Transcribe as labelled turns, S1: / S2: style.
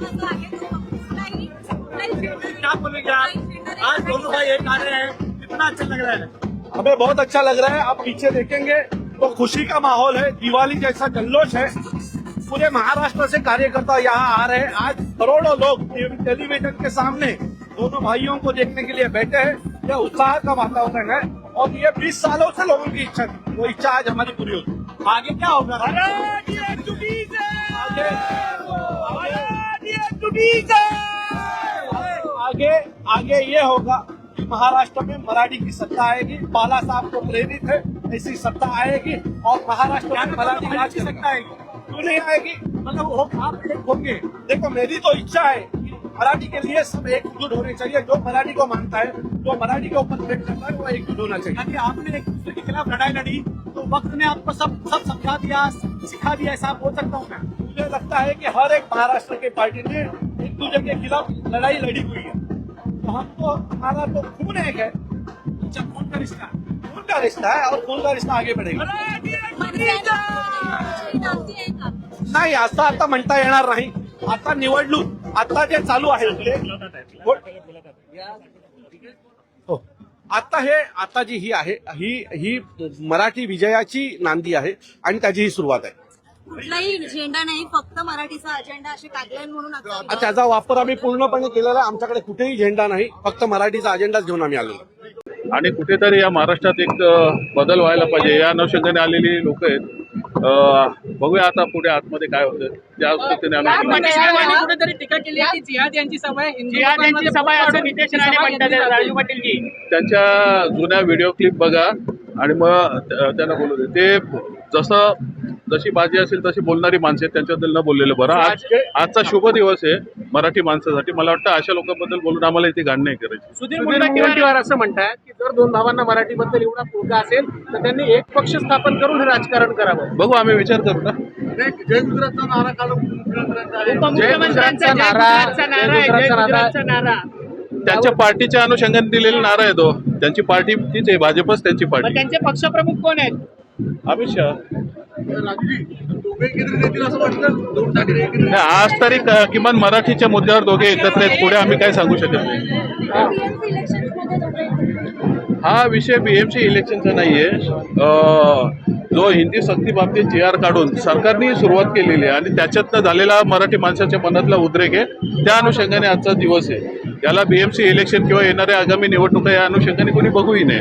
S1: क्या बोलेंगे आप आज दोनों भाई एक आ रहे हैं कितना अच्छा लग रहा है
S2: हमें बहुत अच्छा लग रहा है आप पीछे देखेंगे तो खुशी का माहौल है दिवाली जैसा जल्लोष है। पूरे महाराष्ट्र से कार्यकर्ता यहाँ आ रहे हैं। आज करोड़ों लोग टेलीविज़न के सामने दोनों भाइयों को देखने के लिए बैठे हैं। यह उत्साह का वातावरण है और ये 20 सालों से लोगों की इच्छा थी। वो इच्छा आज हमारी पूरी होगी
S1: आगे क्या होगा?
S2: आगे आगे। आगे ये होगा कि महाराष्ट्र में मराठी की सत्ता आएगी बाला साहब को प्रेरित है ऐसी सत्ता आएगी और महाराष्ट्र में मराठी राज की सत्ता आएगी। क्यों नहीं आएगी? मतलब वो आप एक होंगे। देखो मेरी तो इच्छा है कि मराठी के लिए सब एकजुट होने चाहिए। जो मराठी को मानता है जो मराठी के ऊपर प्रेम करता है वो एकजुट होना चाहिए।
S1: आपने एक दूसरे के खिलाफ लड़ाई लड़ी तो वक्त ने आपको सब सब समझा दिया सिखा दिया ऐसा बोल सकता हूँ मैं?
S2: मुझे लगता है कि हर एक महाराष्ट्र की पार्टी ने एक दूसरे के खिलाफ लड़ाई लड़ी हुई है। तो हम तो हमारा तो खून एक है।
S1: अच्छा कौन का रिश्ता।
S2: खून का रिश्ता है और खून का रिश्ता आगे बढ़ेगा। नाही असं आता म्हणता येणार नाही. आता निवडणूक आता जे चालू आहे ते हो. आता हे आता जी ही आहे ही ही मराठी विजयाची नांदी आहे आणि त्याची ही सुरुवात आहे.
S3: कुठलाही झेंडा नाही फक्त मराठीचा अजेंडा असे टॅगलाईन म्हणून आता
S2: त्याचा वापर आम्ही पूर्णपणे केलेला आहे. आमच्याकडे कुठेही झेंडा नाही. फक्त मराठीचा अजेंडाच घेऊन आम्ही आलेलो आहे.
S4: आणि कुठेतरी या महाराष्ट्रात एक अ, बदल व्हायला पाहिजे. या अनुषंगाने आलेली लोक आहेत. अ, बघूया आता पुढे आतमध्ये काय होतं. त्या पद्धतीने आम्ही
S5: मनीष राणे कुठेतरी टीका केली आहे की जिहाद यांची सभा आहे. हिंदू लोकांमध्ये
S6: सभा आहे असं
S5: फूट
S6: नितेश
S5: पाडून
S6: राणे
S5: सभा
S6: म्हणतात
S5: घेतली
S6: राजू
S5: जाते.
S6: पाटीलजी.
S4: त्यांच्या जुन्या व्हिडिओ क्लिप बघा आणि मग त्या- त्यांना बोलू दे. ते जसं जशी बाजी असेल तशी बोलणारी माणसं आहेत त्यांच्याबद्दल न बोललेलं बरं. आज आजचा शुभ दिवस आहे मराठी माणसासाठी. मला वाटतं अशा लोकांबद्दल बोलून आम्हाला इथे गाण नाही करायची.
S5: सुधीर
S6: मुनगंटीवार असं म्हणतात की जर दोन भावांना मराठीबद्दल एवढा पुळका असेल तर त्यांनी एक पक्ष स्थापन करून हे राजकारण करावं.
S4: बघू आम्ही विचार करू ना.
S6: जय गुजरातचा नारा
S4: नारा. त्यांच्या पार्टीच्या अनुषंगाने दिलेला नारा आहे तो. त्यांची पार्टी तीच आहे भाजपच त्यांची पार्टी.
S6: त्यांचे पक्षप्रमुख कोण आहेत?
S4: अमित शहा. आज तरी किमान मराठीच्या मुद्द्यावर दोघे एकत्र आहेत. पुढे आम्ही काय सांगू शकत नाही. हा विषय बीएमसी इलेक्शनचा नाहीये. जो हिंदी सक्ती बाबतीत जी आर काढून सरकारने सुरुवात केलेली आहे आणि त्याच्यातनं झालेला मराठी माणसाच्या मनातला उद्रेक आहे. त्या अनुषंगाने आजचा दिवस आहे. याला बीएमसी इलेक्शन किंवा येणाऱ्या आगामी निवडणुका या अनुषंगाने कोणी बघूही
S6: नाही